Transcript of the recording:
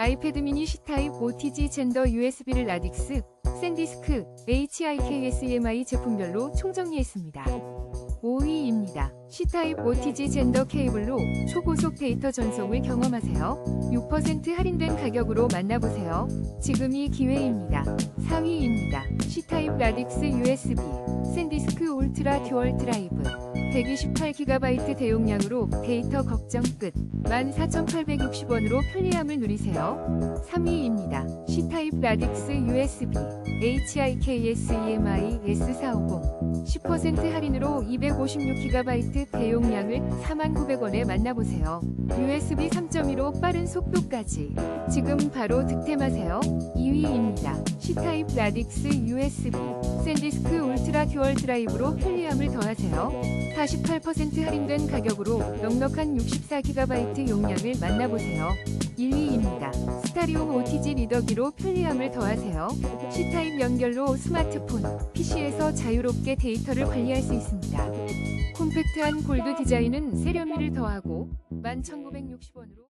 아이패드 미니 C타입 OTG 젠더 USB를 라딕스, 샌디스크, HIKSEMI 제품별로 총정리했습니다. 5위입니다. C타입 OTG 젠더 케이블로 초고속 데이터 전송을 경험하세요. 6% 할인된 가격으로 만나보세요. 지금이 기회입니다. 4위입니다. C타입 라딕스 USB, 샌디스크 울트라 듀얼 드라이브. 128GB 대용량으로 데이터 걱정 끝. 14,860원으로 편리함을 누리세요. 3위입니다. C타입 라딕스 USB HIKSEMI S450 10% 할인으로 256GB 대용량을 49,000원에 만나보세요. USB 3.15 빠른 속도까지 지금 바로 득템하세요. 2위입니다. C타입 라딕스 USB 샌디스크 울트라 듀얼 드라이브로 편리함을 더하세요. 48% 할인된 가격으로 넉넉한 64GB 용량을 만나보세요. 1위입니다. 스타리오 OTG 리더기로 편리함을 더하세요. C타입 연결로 스마트폰, PC에서 자유롭게 데이터를 관리할 수 있습니다. 콤팩트한 골드 디자인은 세련미를 더하고 11,960원으로